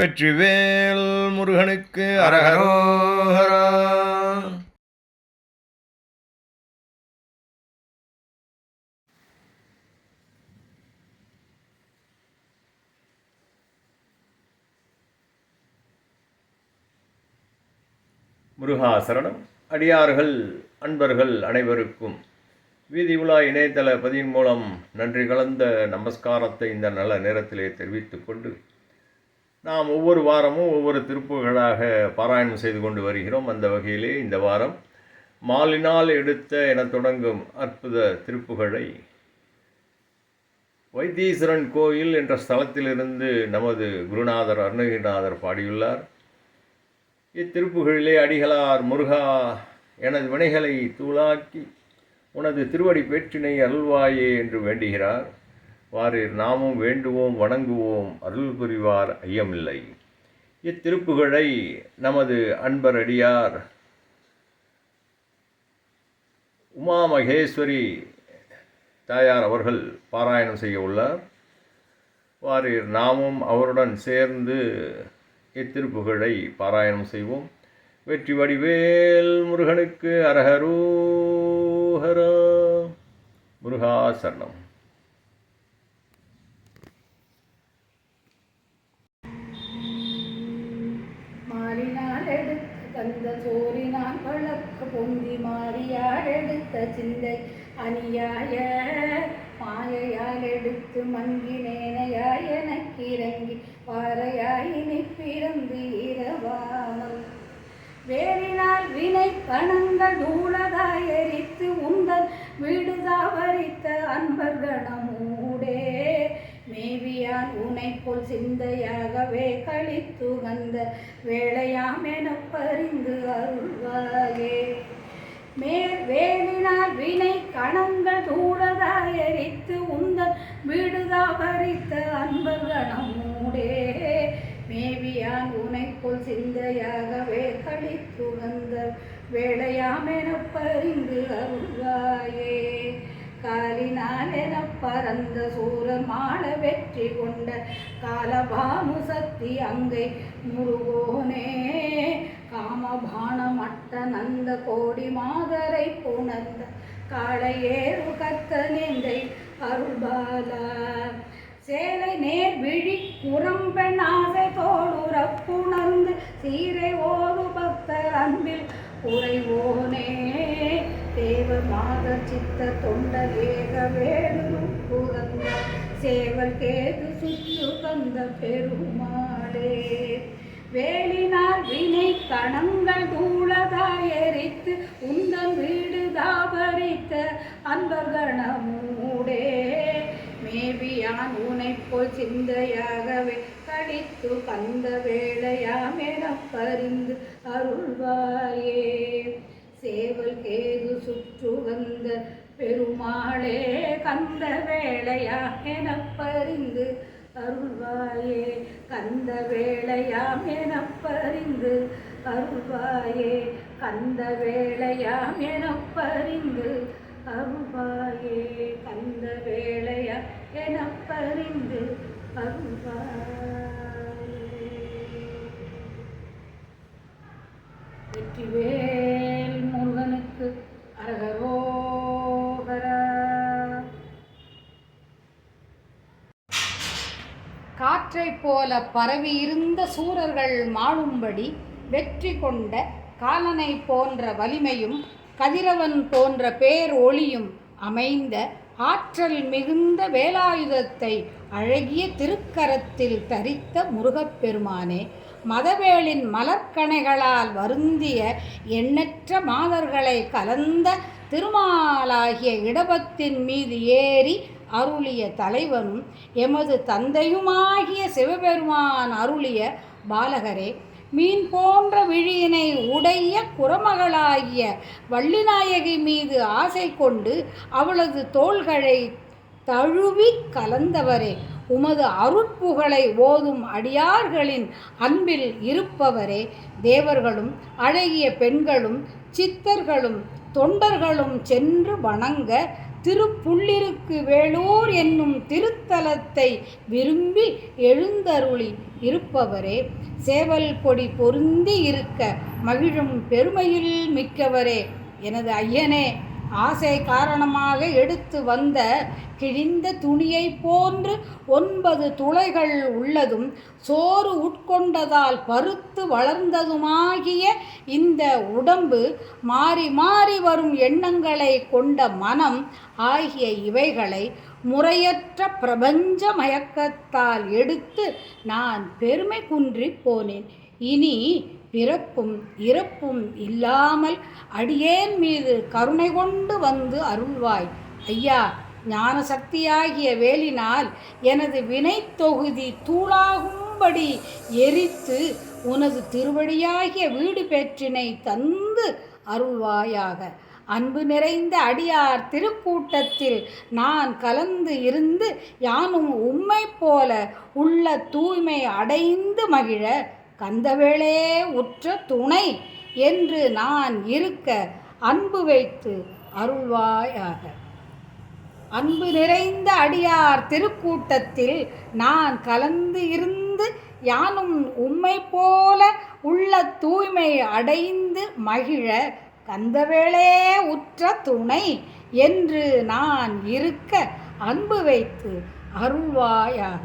வெற்றிவேல் முருகனுக்கு அரகரோஹரா முருகாசரணம். அடியார்கள் அன்பர்கள் அனைவருக்கும் வீதி உலா இணையதள பதிவின் மூலம் நன்றி கலந்த நமஸ்காரத்தை இந்த நல்ல நேரத்திலே தெரிவித்துக் கொண்டு நாம் ஒவ்வொரு வாரமும் ஒவ்வொரு திருப்புகளாக பாராயணம் செய்து கொண்டு வருகிறோம். அந்த வகையிலே இந்த வாரம் மாலினால் எடுத்த என தொடங்கும் அற்புத திருப்புகழை வைத்தீஸ்வரன் கோயில் என்ற ஸ்தலத்திலிருந்து நமது குருநாதர் அருணகிரிநாதர் பாடியுள்ளார். இத்திருப்புகளிலே அடிகளார் முருகா எனது வினைகளை தூளாக்கி உனது திருவடி பேற்றினை அருள்வாயே என்று வேண்டுகிறார். வாரீர் நாமும் வேண்டுவோம் வணங்குவோம் அருள் புரிவார் ஐயமில்லை. இத்திருப்புகழை நமது அன்பரடியார் உமா மகேஸ்வரி தாயார் அவர்கள் பாராயணம் செய்ய உள்ளார். வாரீர் நாமும் அவருடன் சேர்ந்து இத்திருப்புகழை பாராயணம் செய்வோம். வெற்றி வடிவேல் முருகனுக்கு அரஹரோஹரா. முருகா சரணம் மாறினால் எடுத்த தந்த சோறினால் வழக்கு பொந்தி மாறியால் எடுத்த சிந்தை அநியாய மாயையால் எடுத்து மங்கினேனையாய் எனக்கிறங்கி வாரையாய் இனி பிறந்து இரவாமல் வேறினால் வினை கணங்கள் தூளதாய் எரித்து உந்தன் வீடுதாவரித்த அன்பர் மேவியான் உனை போல் சிந்தையாகவே கழித்துகந்த வேளையாம் எனப் பறிந்து அருள்வாயே. மேல் வேலினால் வினை கணங்கள் தூளதாய் எரித்து உந்தன் வீடுதாவரித்த பறித்த அன்பகணமூடே மேவியான் உனைக்குள் சிந்தையாகவே கழித்துகந்த வேளையாம் எனப் பறிந்து அருள்வாயே. காலினாலென பரந்த பறந்த சூரர் மாள வெற்றி கொண்ட காலபானு சக்தி அங்கை முருகோனே. காமபானமட்ட நந்த கோடி மாதரை புணர்ந்த காளையேறு கத்த நெந்தை அருள்பாலா. சேலை நேர் விழி குரம்பெண் ஆசை தோளுறப்புணர்ந்து சீரை ஓது பக்தர் அன்பில் உறைவோனே. தேவ மாத சித்த தொண்ட ஏக வேடு புகந்த சேவல் கேது சுற்று கந்த பெருமாளே. வேலினார் வினை கணங்கள் தூளதாய் எரித்து உந்தன் வீடு தாபரித்த அன்பர்கணமூடே மேவியான் உனை போல் சிந்தையாகவே கழித்து கந்த வேளையாமென பறிந்து அருள்வாயே. சேவல் கேது சுற்று வந்த பெருமாளே கந்த வேளையா எனப் பரிந்து அருள்வாயே. கந்த வேளையாம் எனப் பரிந்து அருள்வாயே. கந்த வேளையாம் எனப் பரிந்து அருள்வாயே. கந்த வேளையா எனப் பரிந்து அருள்வாயே. காற்றைப் போல பரவியிருந்த சூரர்கள் மாளும்படி வெற்றி கொண்ட காலனை போன்ற வலிமையும் கதிரவன் போன்ற பேர் ஒளியும் அமைந்த ஆற்றல் மிகுந்த வேலாயுதத்தை அழகிய திருக்கரத்தில் தரித்த முருகப்பெருமானே மதவேளின் மலர்க்கணைகளால் வருந்திய எண்ணற்ற மாதர்களை கலந்த திருமாலாகிய இடபத்தின் மீது ஏறி அருளிய தலைவரும் எமது தந்தையுமாகிய சிவபெருமான் அருளிய பாலகரே மீன் போன்ற விழியினை உடைய குரமகளாகிய வள்ளிநாயகி மீது ஆசை கொண்டு அவளது தோள்களை தழுவி கலந்தவரே உமது அருட்புகழை ஓதும் அடியார்களின் அன்பில் இருப்பவரே தேவர்களும் அழகிய பெண்களும் சித்தர்களும் தொண்டர்களும் சென்று வணங்க திருப்புள்ளிருக்கு வேலூர் என்னும் திருத்தலத்தை விரும்பி எழுந்தருளி இருப்பவரே சேவல் கொடி பொருந்தி இருக்க மகிழும் பெருமையில் மிக்கவரே எனது ஐயனே. ஆசை காரணமாக எடுத்து வந்த கிழிந்த துணியைப் போன்று ஒன்பது துளைகள் உள்ளதும் சோறு உட்கொண்டதால் பருத்து வளர்ந்ததுமாகிய இந்த உடம்பு மாறி மாறி வரும் எண்ணங்களை கொண்ட மனம் ஆகிய இவைகளை முறையற்ற பிரபஞ்ச மயக்கத்தால் எடுத்து நான் பெருமை குன்றி போனேன். இனி பிறப்பும் இறப்பும் இல்லாமல் அடியேன் மீது கருணை கொண்டு வந்து அருள்வாய். ஐயா ஞான சக்தியாகிய வேலினால் எனது வினைத்தொகுதி தூளாகும்படி எரித்து உனது திருவடியாகிய வீடு பெற்றினை தந்து அருள்வாயாக. அன்பு நிறைந்த அடியார் திருக்கூட்டத்தில் நான் கலந்து இருந்து யானும் உம்மை போல உள்ள தூய்மை அடைந்து மகிழ கந்தவேளே உற்ற துணை என்று நான் இருக்க அன்பு வைத்து அருள்வாயாக. அன்பு நிறைந்த அடியார் திருக்கூட்டத்தில் நான் கலந்து இருந்து யானும் உம்மை போல உள்ள தூய்மை அடைந்து மகிழ கந்தவேளே உற்ற துணை என்று நான் இருக்க அன்பு வைத்து அருள்வாயாக.